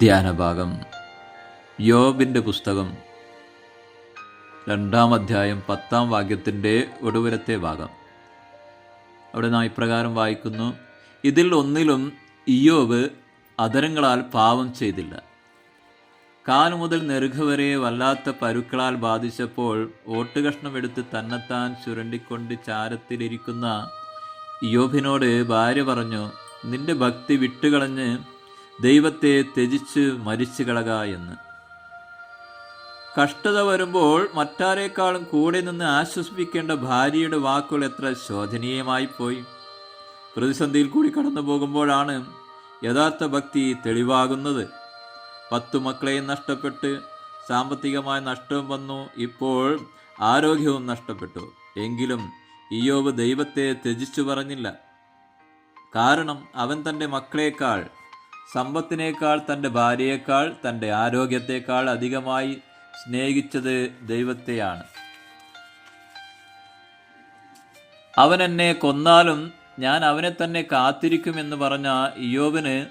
ധ്യാനഭാഗം. യോബിന്റെ പുസ്തകം. രണ്ടാം അധ്യായം പത്താം വാക്യത്തിന്റെ ഒടുവരത്തെ ഭാഗം. അവിടെ നാം ഇപ്രകാരം വായിക്കുന്നു. ഇതിൽ ഒന്നിലും ഇയോബ് അതരങ്ങളാൽ പാവം ചെയ്തില്ല. കാലു മുതൽ നെറുക വരെ വല്ലാത്ത പരുക്കളാൽ ബാധിച്ചപ്പോൾ ഓട്ടുകഷ്ണമെടുത്ത് തന്നെത്താൻ ചുരണ്ടിക്കൊണ്ട് ചാരത്തിലിരിക്കുന്ന യോബിനോട് ഭാര്യ പറഞ്ഞു നിന്റെ ഭക്തി വിട്ടുകളഞ്ഞ് ദൈവത്തെ ത്യജിച്ച് മരിച്ചു കളക എന്ന്. കഷ്ടത വരുമ്പോൾ മറ്റാരേക്കാളും കൂടെ നിന്ന് ആശ്വസിപ്പിക്കേണ്ട ഭാര്യയുടെ വാക്കുകൾ എത്ര ശോചനീയമായി പോയി. പ്രതിസന്ധിയിൽ കൂടി കടന്നു പോകുമ്പോഴാണ് യഥാർത്ഥ ഭക്തി തെളിവാകുന്നത്. പത്തു മക്കളെയും നഷ്ടപ്പെട്ട് സാമ്പത്തികമായ നഷ്ടവും വന്നു. ഇപ്പോൾ ആരോഗ്യവും നഷ്ടപ്പെട്ടു. എങ്കിലും ഇയോബ് ദൈവത്തെ ത്യജിച്ചു പറഞ്ഞില്ല. കാരണം അവൻ തന്റെ മക്കളേക്കാൾ സമ്പത്തിനേക്കാൾ തന്റെ ഭാര്യയേക്കാൾ തന്റെ ആരോഗ്യത്തെക്കാൾ അധികമായി സ്നേഹിച്ചത് ദൈവത്തെയാണ്. അവൻ എന്നെ കൊന്നാലും ഞാൻ അവനെ തന്നെ കാത്തിരിക്കുമെന്ന് പറഞ്ഞ ഇയോബിന്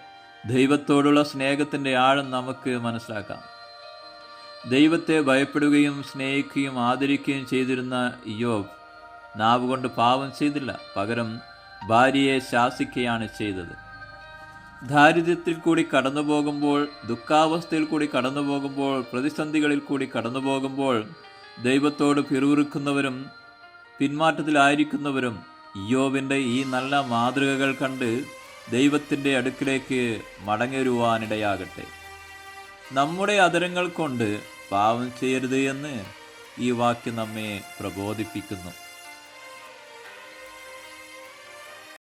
ദൈവത്തോടുള്ള സ്നേഹത്തിന്റെ ആഴം നമുക്ക് മനസ്സിലാക്കാം. ദൈവത്തെ ഭയപ്പെടുകയും സ്നേഹിക്കുകയും ആദരിക്കുകയും ചെയ്തിരുന്ന ഇയോബ് നാവ് കൊണ്ട് പാവം ചെയ്തില്ല. പകരം ഭാര്യയെ ശാസിക്കുകയാണ് ചെയ്തത്. ദാരിദ്ര്യത്തിൽ കൂടി കടന്നു പോകുമ്പോൾ ദുഃഖാവസ്ഥയിൽ കൂടി കടന്നു പോകുമ്പോൾ പ്രതിസന്ധികളിൽ കൂടി കടന്നു പോകുമ്പോൾ ദൈവത്തോട് പിറുവിറുക്കുന്നവരും പിന്മാറ്റത്തിലായിരിക്കുന്നവരും യോബിന്റെ ഈ നല്ല മാതൃകകൾ കണ്ട് ദൈവത്തിന്റെ അടുക്കിലേക്ക് മടങ്ങിവരുവാനിടയാകട്ടെ നമ്മുടെ അതരങ്ങൾ കൊണ്ട് പാവം ചെയ്യരുത് എന്ന് ഈ വാക്യം നമ്മെ പ്രബോധിപ്പിക്കുന്നു.